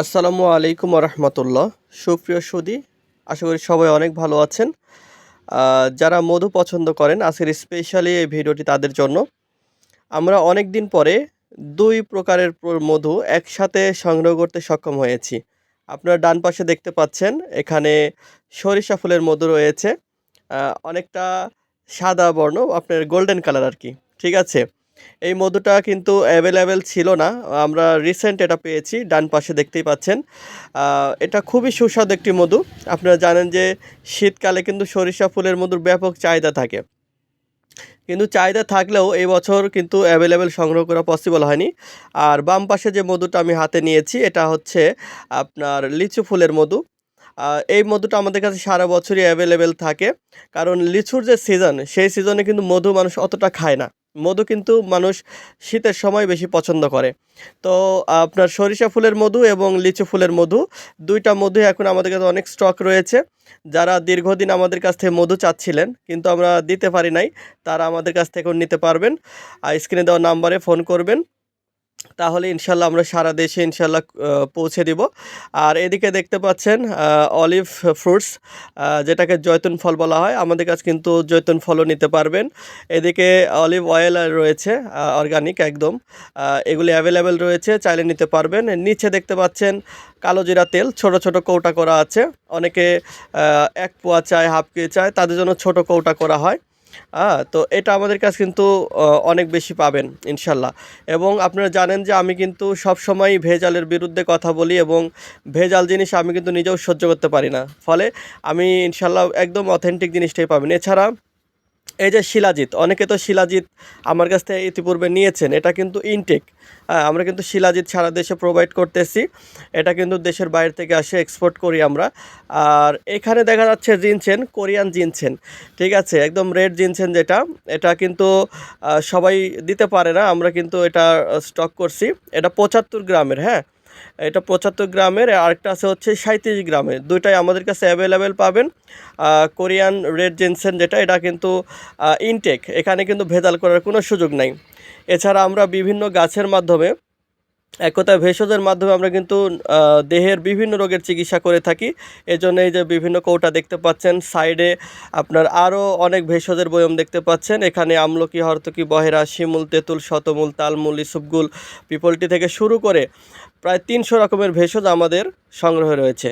আসসালামু আলাইকুম রহমতুল্লাহ সুপ্রিয় সুদী, আশা করি সবাই অনেক ভালো আছেন। যারা মধু পছন্দ করেন, আজকের স্পেশালি এই ভিডিওটি তাদের জন্য। আমরা অনেক দিন পরে দুই প্রকারের মধু একসাথে সংগ্রহ করতে সক্ষম হয়েছি। আপনারা ডান পাশে দেখতে পাচ্ছেন, এখানে সরিষা ফুলের মধু রয়েছে। অনেকটা সাদা বর্ণ, আপনার গোল্ডেন কালার আর কি। ঠিক আছে? এই মধুটা কিন্তু অ্যাভেলেবেল ছিল না। আমরা রিসেন্ট এটা পেয়েছি, ডান পাশে দেখতেই পাচ্ছেন। এটা খুবই সুস্বাদু একটি মধু। আপনারা জানেন যে শীতকালে কিন্তু সরিষা ফুলের মধুর ব্যাপক চাহিদা থাকে। কিন্তু চাহিদা থাকলেও এই বছর কিন্তু অ্যাভেলেবেল সংগ্রহ করা পসিবল হয়নি। আর বাম পাশে যে মধুটা আমি হাতে নিয়েছি, এটা হচ্ছে আপনার লিচু ফুলের মধু। এই মধুটা আমাদের কাছে সারা বছরই অ্যাভেলেবেল থাকে। কারণ লিচুর যে সিজন সেই সিজনে কিন্তু মধু মানুষ অতটা খায় না। মধু কিন্তু মানুষ শীতের সময় বেশি পছন্দ করে। তো আপনার সরিষা ফুলের মধু এবং লিচু ফুলের মধু, দুইটা মধু এখন আমাদের কাছে অনেক স্টক রয়েছে। যারা দীর্ঘদিন আমাদের কাছ থেকে মধু চাচ্ছিলেন, কিন্তু আমরা দিতে পারি নাই, তারা আমাদের কাছ থেকে নিতে পারবেন। স্ক্রিনে দেওয়া নাম্বারে ফোন করবেন। তাহলে ইনশাল্লাহ আমরা সারা দেশে ইনশাল্লাহ পৌঁছে দিব। আর এদিকে দেখতে পাচ্ছেন অলিভ ফ্রুটস যেটাকে জৈতুন ফল বলা হয়, আমাদের কাছে কিন্তু জৈতুন ফলও নিতে পারবেন। এদিকে অলিভ অয়েল রয়েছে অর্গানিক একদম এগুলি অ্যাভেলেবেল রয়েছে, চাইলে নিতে পারবেন। নিচে দেখতে পাচ্ছেন, কালো জিরা তেল, ছোট ছোট কৌটা করা আছে। অনেকে এক পোয়া চায়, হাফ কে চায়, তাদের জন্য ছোট কৌটা করা হ্যাঁ। তো এটা আমাদের কাছে কিন্তু অনেক বেশি পাবেন, ইনশাল্লাহ। এবং আপনারা জানেন যে আমি কিন্তু সব সময় ভেজালের বিরুদ্ধে কথা বলি এবং ভেজাল জিনিস আমি কিন্তু নিজেও সহ্য করতে পারি না। ফলে আমি ইনশাল্লাহ একদম অথেন্টিক জিনিসটাই পাবেন। এছাড়া এই যে শিলাজিৎ, অনেকে তো শিলাজিৎ আমার কাছ থেকে ইতিপূর্বে নিয়েছেন, এটা কিন্তু ইনটেক আমরা কিন্তু শিলাজিৎ সারা দেশে প্রোভাইড করতেছি, এটা কিন্তু দেশের বাইরে থেকে আসে এক্সপোর্ট করি আমরা। আর এখানে দেখা যাচ্ছে জিনছেন, কোরিয়ান জিনছেন, ঠিক আছে? একদম রেড জিনছেন যেটা, এটা কিন্তু সবাই দিতে পারে না, আমরা কিন্তু এটা স্টক করছি। এটা পঁচাত্তর গ্রামের হ্যাঁ? এটা পঁচাত্তর গ্রামের, আর আরেকটা আছে হচ্ছে সাঁত্রিশ গ্রামের। দুইটাই আমাদের কাছে অ্যাভেলেবেল পাবেন। কোরিয়ান রেড জেনসেন যেটা, এটা কিন্তু ইনটেক এখানে কিন্তু ভেজাল করার কোনো সুযোগ নাই। এছাড়া আমরা বিভিন্ন গাছের মাধ্যমে এক কথায় ভেষজের মাধ্যমে আমরা কিন্তু দেহের বিভিন্ন রোগের চিকিৎসা করে থাকি। এজন্য এই যে বিভিন্ন কৌটা দেখতে পাচ্ছেন, সাইডে আপনার আরও অনেক ভেষজের বয়ম দেখতে পাচ্ছেন। এখানে আমলকি, হরতকি, বহেরা, শিমুল, তেঁতুল, শতমূল, তালমূল ইসুবগুল পিপলটি থেকে শুরু করে প্রায় তিনশো রকমের ভেষজ আমাদের সংগ্রহে রয়েছে।